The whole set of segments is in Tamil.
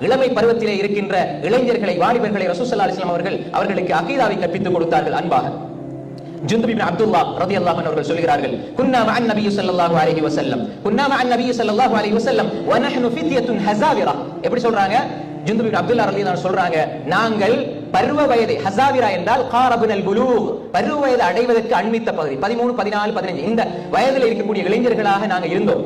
இளமை பருவத்திலே இருக்கின்ற இளைஞர்களை வாலிபர்களை ரசூசல்லா அலிஸ்லாம் அவர்கள் அவர்களுக்கு அகீதாவை கற்பித்துக் கொடுத்தார்கள் அன்பாக. ஜுந்து இப்னு அப்துல்லா ரதி அன்ஹு அவர்கள் சொல்கிறார்கள் குன்னா மஅன் நபியு ஸல்லல்லாஹு அலைஹி வஸல்லம் குன்னா மஅன் நபியு ஸல்லல்லாஹு அலைஹி வஸல்லம் வ நஹ்னு ஃபித்யத்துன் ஹஸாவிரா. எப்படி சொல்றாங்க? ஜுந்து பின் அப்துல்லா ரலியல்லாஹு சொல்றாங்க நாங்கள் பருவ வயதை ஹஸாவிரா என்றால் காரபுனல் புலூக் பருவ வயது அடைவதற்கு அண்மித்த பகுதி. 13 14 15 இந்த வயதில் இருக்கக்கூடிய இளைஞர்களாக நாங்கள் இருந்தோம்.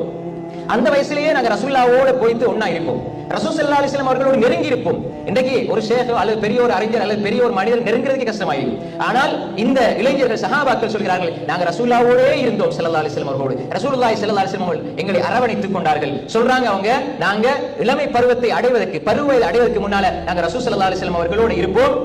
அந்த வயசுலயே நாங்க ரசூல்லாவோட போயிட்டு ஒன்னா இருப்போம். ரசூல் செல்லா அலைஹி அவர்களோடு நெருங்கி இருப்போம் இன்றைக்கு ஒரு ஷேகோ அல்லது பெரிய ஒரு அறிஞர் அல்லது பெரிய ஒரு மனிதர் நெருங்குறதுக்கு கஷ்டமாயிடும் ஆனால் இந்த இளைஞர்கள் சஹாபாக்கள் சொல்கிறார்கள் நாங்க ரசூல்லாவோடே இருந்தோம் ஸல்லல்லாஹு அலிஸ்லாம் அவர்களோடு. ரசூலுல்லாஹி ஸல்லல்லாஹு அலிஸ்லாம் அவர்கள் எங்களை அரவணைத்துக் கொண்டார்கள். சொல்றாங்க அவங்க நாங்க இளமை பருவத்தை அடைவதற்கு பருவ அடைவதற்கு முன்னால நாங்க ரசூ ஸல்லல்லாஹு அலிஸ்லாம் அவர்களோடு இருப்போம்.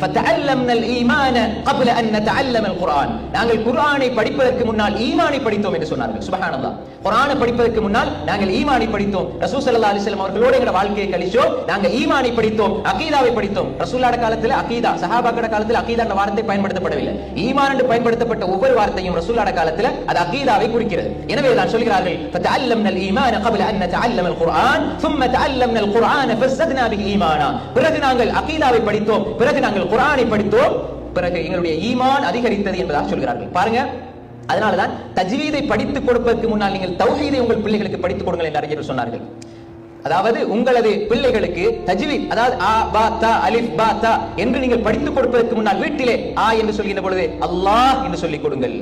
فتعلمنا الايمان قبل ان نتعلم القران நாங்கள் குர்ஆனை படிப்பதற்கு முன்னால் ஈமானை படித்தோம் என்று சொன்னார்கள் சுப்ஹானல்லாஹ் குர்ஆனை படிப்பதற்கு முன்னால் நாங்கள் ஈமானை படித்தோம் ரசூல் ஸல்லல்லாஹு அலைஹி வஸல்லம் அவர்களோடு எங்க வாழ்க்கையை கழிச்சோம் நாங்க ஈமானை படித்தோம் அகீதாவை படித்தோம் ரசூலுல்லாஹ் காலத்துல அகீதா சஹாபாக்கள காலத்துல அகீதா என்ற வார்த்தை பயன்படுத்தப்படவில்லை ஈமான் என்று பயன்படுத்தப்பட்ட ஒவ்வொரு வார்த்தையும் ரசூலுல்லாஹ் காலத்துல அது அகீதாவை குறிக்கிறது எனவே தான் சொல்கிறார்கள் فتعلمنا الايمان قبل ان نتعلم القران ثم تعلمنا القران فزدنا به ايمانا பிறகு நாங்கள் அகீதாவை படித்தோம் பிறகு நாங்கள் குர்ஆனை படித்தோம் பிறகு எங்களுடைய ஈமான் அதிகரித்தது என்பதாக சொல்கிறார்கள். பாருங்க அதனாலதான் தஜ்வீதை படித்துக் கொடுப்பதற்கு முன்னால் நீங்கள் தௌஹீதை உங்கள் பிள்ளைகளுக்கு படித்துக் கொடுங்கள் என்று அறிஞர்கள் சொன்னார்கள். அதாவது உங்களது பிள்ளைகளுக்கு தஜ்வீத் அதாவது ஆ பா தா அலிஃப் பா தா என்று நீங்கள் படித்துக் கொடுப்பதற்கு முன்னால் வீட்டிலே ஆ என்று சொல்கின்ற பொழுது அல்லாஹ் என்று சொல்லிக் கொடுங்கள்.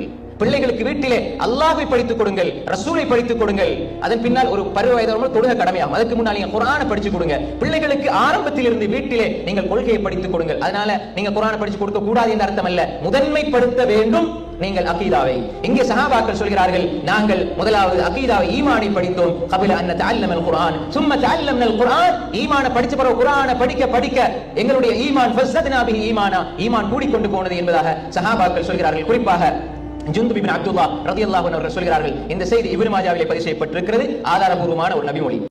பிள்ளைகளுக்கு வீட்டிலே அல்லாஹை படித்துக் கொடுங்கள் ரசூலை படித்துக் கொடுங்கள். அதன் பின்னால் ஒரு பருவ வயதான தொழுக கடமையாகும். அதுக்கு முன்னால் நீங்க குரானை படிச்சு கொடுங்க. பிள்ளைகளுக்கு ஆரம்பத்தில் இருந்து வீட்டிலே நீங்கள் கொள்கையை படித்துக் கொடுங்கள். அதனால நீங்க குரானை படிச்சு கொடுக்க கூடாது என்ற அர்த்தம் அல்ல. முதன்மைப்படுத்த வேண்டும் நீங்கள் அகீதாவை. இங்கே சஹாபாக்கள் சொல்கிறார்கள் நாங்கள் முதலாவது அகீதாவை ஈமானை படித்தோம். கபில அன்ன தஅல்லமல் குர்ஆன் சும்ம தஅல்லம்னல் குர்ஆன் ஈமான படிச்ச பிறகு குர்ஆனை படிக்க படிக்க எங்களுடைய ஈமான் ஃபஸ்ஸத்னா பிஹி ஈமானா? ஈமான் கூடிக்கொண்டு போனது என்பதாக சஹாபாக்கள் சொல்கிறார்கள். குறிப்பாக ஜுந்துபின் அப்துல்லா ரதியல்லாஹு அன்ஹு அவர்கள் சொல்கிறார்கள். இந்த செய்தி இப்னு மாஜாவிலே பதிவு செய்யப்பட்டிருக்கிறது. ஆதாரபூர்வமான ஒரு நபிமொழி.